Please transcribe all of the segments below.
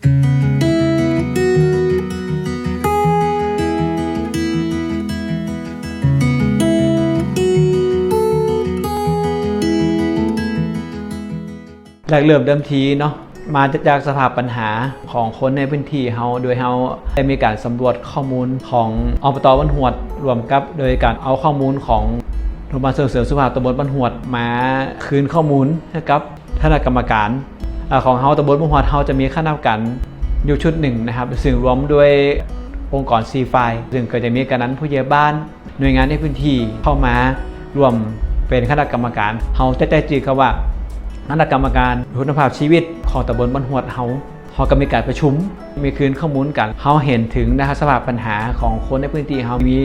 แรกเริ่มเดิมทีเนาะมาจากสภาพปัญหาของคนในพื้นที่เฮาโดยเฮาได้มีการสำรวจข้อมูลของอบตบ้านหวด รวมกับโดยการเอาข้อมูลของโรงพยาบาลเสริมเสริมสุขภาพตำบลบ้านหวดมาคืนข้อมูลให้กับคณะกรรมการ ของเฮาตำบลบ้านหวดเฮาจะมีคณะกรรมการอยู่ชุดหนึ่งนะครับซึ่งรวมด้วยองค์กรซีไฟซึ่งก็จะมีการนั้นผู้ใหญ่บ้านหน่วยงานในพื้นที่เข้ามารวมเป็นคณะกรรมการเฮาจะได้จือคำว่าคณะกรรมการคุณภาพชีวิตของตำบลบ้านหวดเฮาเฮาก็มีการประชุม มีคืนข้อมูลกันเฮาเห็นถึงนะครับสภาพปัญหาของคนในพื้นที่เฮามี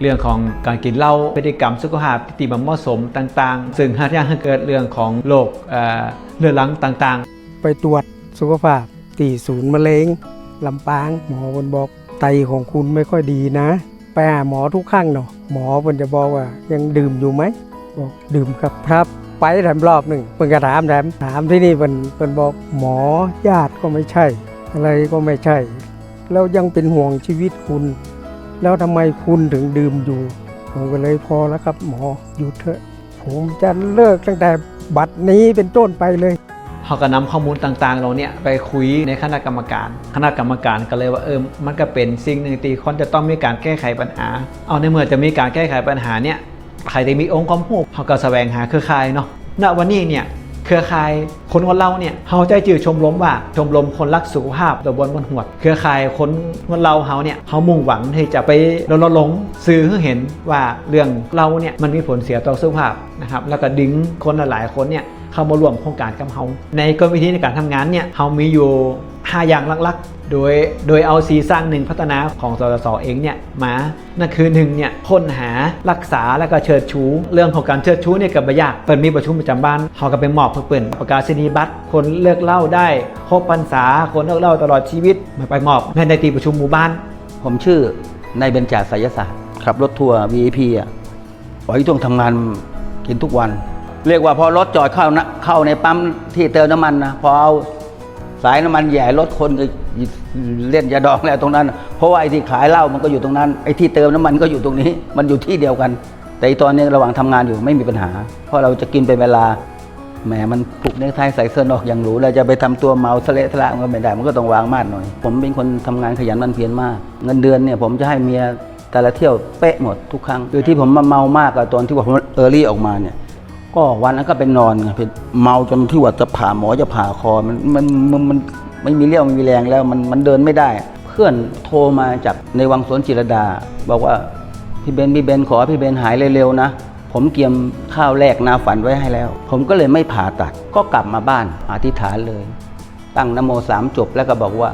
เรื่องของการกินเหล้าพฤติกรรมสุขภาพที่บ่เหมาะสมต่าง ๆ ซึ่งหากยังเกิดเรื่องของโรคเอ่อเรื้อรังต่าง ๆ ไปตรวจสุขภาพที่ศูนย์มะเร็งลำปาง หมอบนบอกไตของคุณไม่ค่อยดีนะ ไปหาหมอทุกครั้งเนาะหมอเพิ่นจะบอกว่ายังดื่มอยู่ไหมบอกดื่มครับครับไปแถมรอบหนึ่งเพิ่นก็ถามแถมถามที่นี่เพิ่นเพิ่นบอกหมอญาติก็ไม่ใช่ อะไรก็ไม่ใช่ แล้วยังเป็นห่วงชีวิตคุณ แล้วทำไมคุณถึงดื่มอยู่ผมก็เลยพอแล้วครับหมอหยุดเถอะ ผมจะเลิกตั้งแต่บัดนี้เป็นต้นไปเลย เขาก็นำข้อมูลต่างๆ เราเนี่ยไปคุยในคณะกรรมการ คณะกรรมการก็เลยว่าเออมันก็เป็นสิ่งหนึ่งที่คนจะต้องมีการแก้ไขปัญหา เอาในเมื่อจะมีการแก้ไขปัญหาเนี่ยใครจะมีองค์ความรู้เขาก็แสวงหาเครือข่ายเนาะณวันนี้เนี่ยเครือข่ายคนคนเราเนี่ยเขาใจจือชมรมว่าชมรมคนรักสุขภาพตำบลบนหัวเครือข่ายคนคนเราเขาเนี่ยเขามุ่งหวังที่จะไปรณรงค์สื่อให้เห็นว่าเรื่องเราเนี่ยมันมีผลเสียต่อสุขภาพนะครับแล้วก็ดึงคนหลายๆคนเนี่ย เข้ามาร่วมโครงการกับเขาในกลวิธีในการทำงานเนี่ยเขามีอยู่ 5 อย่างหลักๆ โดยโดยเอาซีซั่นหนึ่งพัฒนาของสสสเองเนี่ยมานั่นคือหนึ่งเนี่ยค้นหารักษาแล้วก็เชิดชูเรื่องของการเชิดชูเนี่ยกับบยากเปิดมีประชุมประจำบ้านเขาก็ไปมอบเพื่อเปิดประกาศนียบัตรคนเลิกเหล่าได้ครบพรรษาคนเลิกเหล่าตลอดชีวิตมาไปมอบในในตีประชุมหมู่บ้าน ผมชื่อนายเบญจาไสยศาสตร์ขับรถทัวร์ VIP อะปล่อยต้องทำงานกินทุกวัน เรียกว่าพอรถจอดเข้านะเข้าในปั๊มที่เติมน้ำมันนะพอเอาสายน้ำมันแย่รถคนก็เล่นยาดองแล้วตรงนั้น เพราะว่าไอ้ที่ขายเหล้ามันก็อยู่ตรงนั้นไอ้ที่เติมน้ำมันก็อยู่ตรงนี้ มันอยู่ที่เดียวกัน แต่อีตอนนี้ระหว่างทำงานอยู่ไม่มีปัญหา เพราะเราจะกินเป็นเวลาแหมมันผูกเนคไทใส่เสื้อนอกอย่างหรูเราจะไปทำตัวเมาทะเลทะละมันก็ไม่ได้มันก็ต้องวางมาดหน่อย ผมเป็นคนทำงานขยันมันเพียรมาก เงินเดือนเนี่ยผมจะให้เมียแต่ละเที่ยวเป๊ะหมดทุกครั้งคือที่ผมมาเมามากอะตอนที่ว่าผมเออรี่ออกมาเนี่ย ก็วันนั้นก็เป็นนอนไงเป็นเมาจนที่ว่าจะผ่าหมอจะผ่าคอมันมันมันมันไม่มีเรี่ยวไม่มีแรงแล้วมันมันเดินไม่ได้ เพื่อนโทรมาจากในวังสวนจิรดา บอกว่าพี่เบนพี่เบนขอพี่เบนหายเร็วๆนะผมเกียมข้าวแรกนาฝันไว้ให้แล้ว ผมก็เลยไม่ผ่าตัด ก็กลับมาบ้านอธิษฐานเลย ตั้งนโมสามจบแล้วก็บอกว่า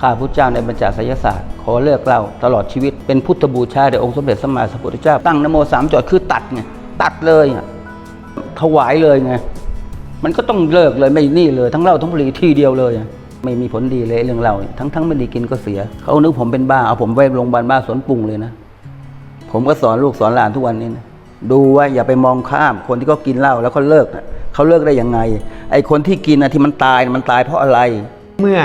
ข้าพุทธเจ้าในบรรจาไสยศาสตร์ ขอเลิกเล่าตลอดชีวิตเป็นพุทธบูชาแด่องค์สมเด็จสมมาสัมพุทธเจ้าตั้งนโมสามจบคือตัดไงตัดเลยอะ ถวายเลยไง มันก็ต้องเลิกเลยไม่นี่เลย ทั้งเหล้าทั้งบุหรี่ที่เดียวเลย ไม่มีผลดีเลยเรื่องเหล้าทั้งทั้งไม่ด้กินก็เสีย เขานึกผมเป็นบ้าเอาผมไว้โรงพยาบาลบ้าสวนปรุงเลยนะ ผมก็สอนลูกสอนหลานทุกวันนี้นะดูว่าอย่าไปมองข้ามคนที่เขากินเหล้าแล้วเขาเลิกเขาเลิกได้ยังไง ไอ้คนที่กินนะที่มันตายมันตายเพราะอะไร เมื่อ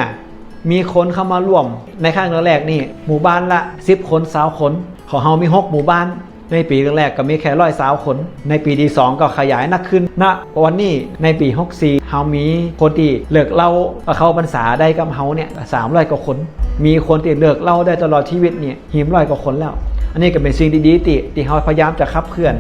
มีคนเข้ามาร่วมในข้างแรกนี่หมู่บ้านละ10คนสาวคนของเฮามี6หมู่บ้าน ในปีแรกๆก็มีแค่ร้อยสาวคน ในปีที่ 2 ก็ขยายนักขึ้นณวันนี้ในปี 64เฮามีคนที่เลิกเล่าเข้าพรรษาได้กับเฮาเนี่ยสามร้อยกว่าคน มีคนที่เลิกเล่าได้ตลอดชีวิตเนี่ยหิมร้อยกว่าคนแล้ว อันนี้ก็เป็นสิ่งดีๆที่ที่เฮาพยายามจะขับเคลื่อน